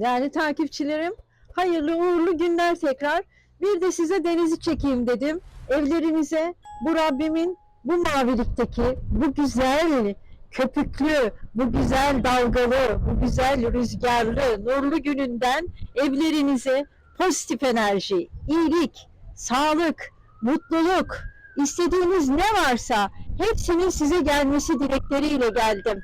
Değerli takipçilerim, hayırlı uğurlu günler tekrar. Bir de size denizi çekeyim dedim. Evlerinize bu Rabbimin bu mavilikteki bu güzel köpüklü, bu güzel dalgalı, bu güzel rüzgarlı, nurlu gününden evlerinize pozitif enerji, iyilik, sağlık, mutluluk, istediğiniz ne varsa hepsinin size gelmesi dilekleriyle geldim.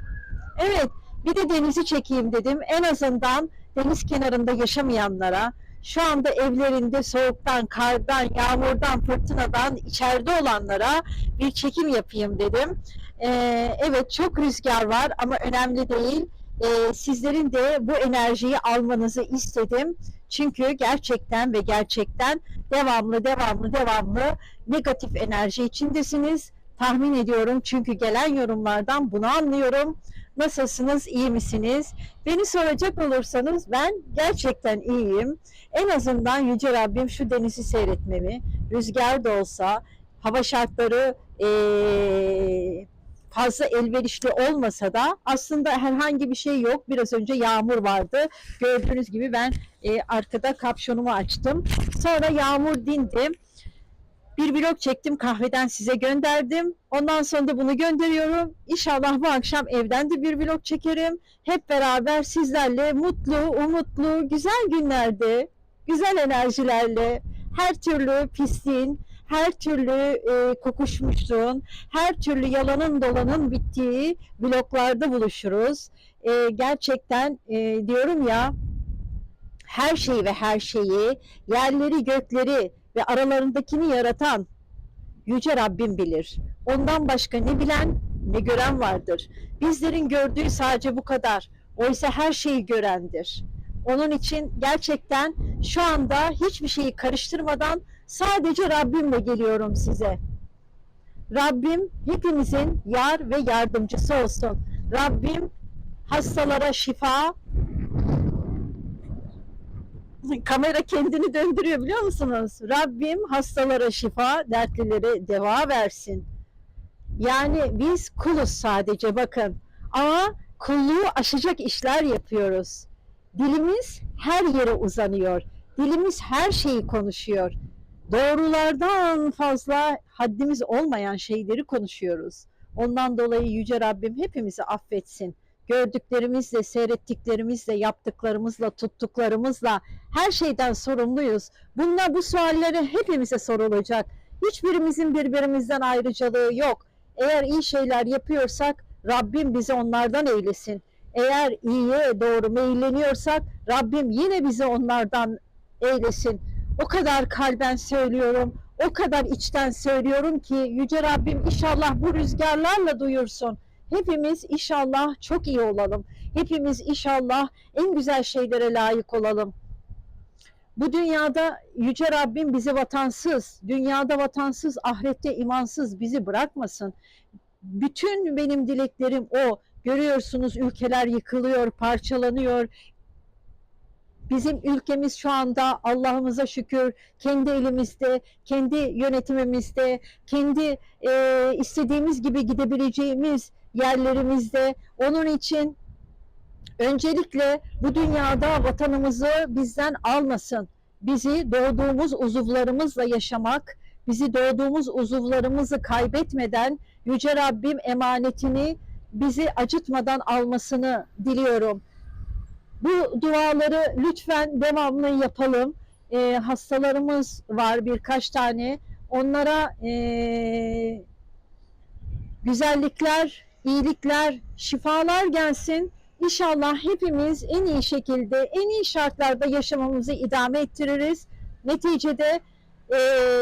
Evet, bir de denizi çekeyim dedim. En azından deniz kenarında yaşamayanlara, şu anda evlerinde soğuktan, kardan, yağmurdan, fırtınadan içeride olanlara bir çekim yapayım dedim. Ee, evet çok rüzgar var ama önemli değil. Ee, sizlerin de bu enerjiyi almanızı istedim. Çünkü gerçekten ve gerçekten devamlı, devamlı, devamlı negatif enerji içindesiniz. Tahmin ediyorum çünkü gelen yorumlardan bunu anlıyorum. Nasılsınız, iyi misiniz? Beni soracak olursanız ben gerçekten iyiyim. En azından Yüce Rabbim şu denizi seyretmemi, rüzgar da olsa, hava şartları eee, fazla elverişli olmasa da aslında herhangi bir şey yok. Biraz önce yağmur vardı. Gördüğünüz gibi ben e, arkada kapşonumu açtım. Sonra yağmur dindi. Bir vlog çektim kahveden size gönderdim. Ondan sonra da bunu gönderiyorum. İnşallah bu akşam evden de bir vlog çekerim. Hep beraber sizlerle mutlu, umutlu, güzel günlerde, güzel enerjilerle, her türlü pisliğin, her türlü e, kokuşmuşluğun, her türlü yalanın dolanın bittiği vloglarda buluşuruz. E, gerçekten e, diyorum ya her şeyi ve her şeyi, yerleri, gökleri ve aralarındakini yaratan Yüce Rabbim bilir. Ondan başka ne bilen ne gören vardır. Bizlerin gördüğü sadece bu kadar. Oysa her şeyi görendir. Onun için gerçekten şu anda hiçbir şeyi karıştırmadan sadece Rabbimle geliyorum size. Rabbim hepimizin yar ve yardımcısı olsun. Rabbim hastalara şifa, kamera kendini döndürüyor biliyor musunuz? Rabbim hastalara şifa, dertlilere deva versin. Yani biz kuluz sadece bakın. Ama kulluğu aşacak işler yapıyoruz. Dilimiz her yere uzanıyor. Dilimiz her şeyi konuşuyor. Doğrulardan fazla haddimiz olmayan şeyleri konuşuyoruz. Ondan dolayı Yüce Rabbim hepimizi affetsin gördüklerimizle, seyrettiklerimizle, yaptıklarımızla, tuttuklarımızla her şeyden sorumluyuz. Bunlar bu suallere hepimize sorulacak. Hiçbirimizin birbirimizden ayrıcalığı yok. Eğer iyi şeyler yapıyorsak Rabbim bizi onlardan eylesin. Eğer iyiye doğru meyilleniyorsak Rabbim yine bizi onlardan eylesin. O kadar kalben söylüyorum, o kadar içten söylüyorum ki Yüce Rabbim inşallah bu rüzgarlarla duyursun. Hepimiz inşallah çok iyi olalım. Hepimiz inşallah en güzel şeylere layık olalım. Bu dünyada Yüce Rabbim bizi vatansız, dünyada vatansız, ahirette imansız bizi bırakmasın. Bütün benim dileklerim o. Görüyorsunuz ülkeler yıkılıyor, parçalanıyor. Bizim ülkemiz şu anda Allah'ımıza şükür kendi elimizde, kendi yönetimimizde, kendi e, istediğimiz gibi gidebileceğimiz yerlerimizde. Onun için öncelikle bu dünyada vatanımızı bizden almasın. Bizi doğduğumuz uzuvlarımızla yaşamak, bizi doğduğumuz uzuvlarımızı kaybetmeden Yüce Rabbim emanetini bizi acıtmadan almasını diliyorum. Bu duaları lütfen devamlı yapalım. Ee, hastalarımız var birkaç tane. Onlara ee, güzellikler, iyilikler, şifalar gelsin. İnşallah hepimiz en iyi şekilde, en iyi şartlarda yaşamamızı idame ettiririz. Neticede e,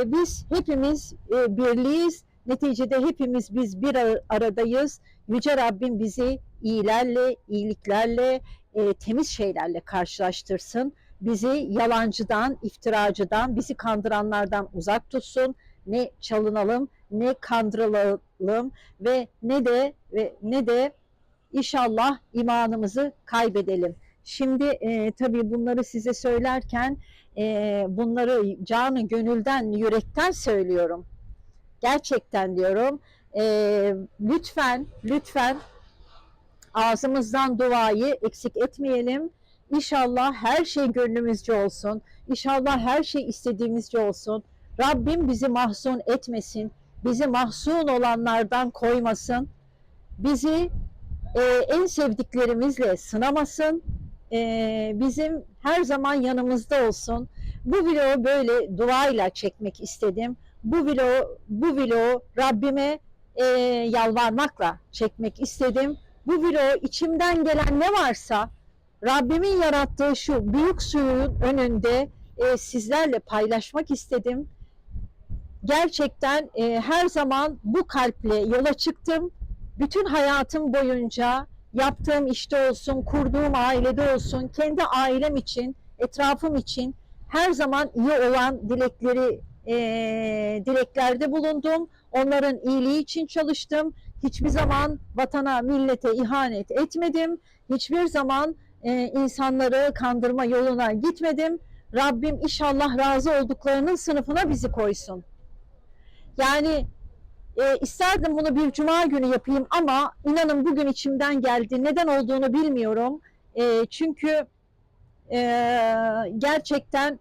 biz hepimiz e, birliyiz. Neticede hepimiz biz bir ar- aradayız. Yüce Rabbim bizi iyilerle, iyiliklerle, e, temiz şeylerle karşılaştırsın. Bizi yalancıdan, iftiracıdan, bizi kandıranlardan uzak tutsun. Ne çalınalım, ne kandırılalım ve ne de ve ne de inşallah imanımızı kaybedelim. Şimdi e, tabii bunları size söylerken e, bunları canı gönülden, yürekten söylüyorum. Gerçekten diyorum. E, lütfen, lütfen ağzımızdan duayı eksik etmeyelim. İnşallah her şey gönlümüzce olsun. İnşallah her şey istediğimizce olsun. Rabbim bizi mahzun etmesin. Bizi mahzun olanlardan koymasın. Bizi e, en sevdiklerimizle sınamasın. E, bizim her zaman yanımızda olsun. Bu vlogu böyle duayla çekmek istedim. Bu vlogu, bu vlogu Rabbime e, yalvarmakla çekmek istedim. Bu vlogu içimden gelen ne varsa Rabbimin yarattığı şu büyük suyun önünde e, sizlerle paylaşmak istedim. Gerçekten e, her zaman bu kalple yola çıktım. Bütün hayatım boyunca yaptığım işte olsun, kurduğum ailede olsun, kendi ailem için, etrafım için her zaman iyi olan dilekleri e, dileklerde bulundum. Onların iyiliği için çalıştım. Hiçbir zaman vatana, millete ihanet etmedim. Hiçbir zaman e, insanları kandırma yoluna gitmedim. Rabbim inşallah razı olduklarının sınıfına bizi koysun. Yani e, isterdim bunu bir cuma günü yapayım ama inanın bugün içimden geldi. Neden olduğunu bilmiyorum. E, çünkü e, gerçekten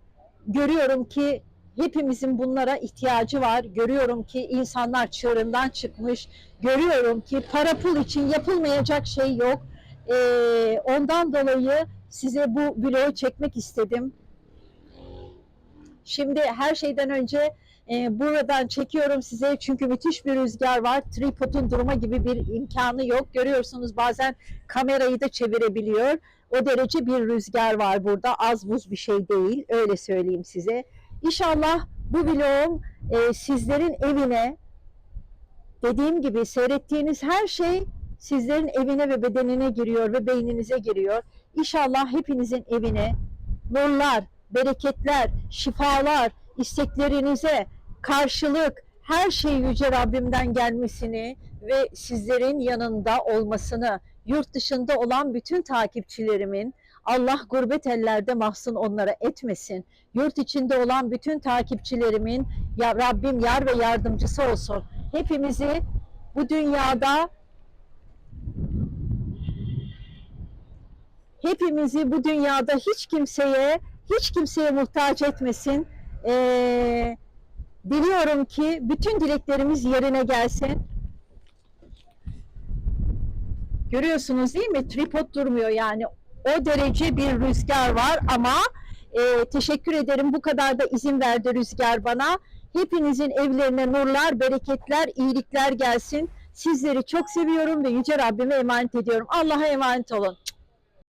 görüyorum ki hepimizin bunlara ihtiyacı var. Görüyorum ki insanlar çığırından çıkmış. Görüyorum ki para pul için yapılmayacak şey yok. E, ondan dolayı size bu vlogu çekmek istedim. Şimdi her şeyden önce e, buradan çekiyorum size çünkü müthiş bir rüzgar var. Tripodun durma gibi bir imkanı yok. Görüyorsunuz bazen kamerayı da çevirebiliyor. O derece bir rüzgar var burada. Az buz bir şey değil. Öyle söyleyeyim size. İnşallah bu vlogum e, sizlerin evine dediğim gibi seyrettiğiniz her şey sizlerin evine ve bedenine giriyor ve beyninize giriyor. İnşallah hepinizin evine nurlar, bereketler, şifalar, isteklerinize karşılık her şey Yüce Rabbimden gelmesini ve sizlerin yanında olmasını, yurt dışında olan bütün takipçilerimin Allah gurbet ellerde mahzun onlara etmesin. Yurt içinde olan bütün takipçilerimin ya Rabbim yar ve yardımcısı olsun. Hepimizi bu dünyada hepimizi bu dünyada hiç kimseye hiç kimseye muhtaç etmesin. Ee, diliyorum ki bütün dileklerimiz yerine gelsin. Görüyorsunuz değil mi? Tripod durmuyor yani. O derece bir rüzgar var ama e, teşekkür ederim bu kadar da izin verdi rüzgar bana. Hepinizin evlerine nurlar, bereketler, iyilikler gelsin. Sizleri çok seviyorum ve Yüce Rabbime emanet ediyorum. Allah'a emanet olun.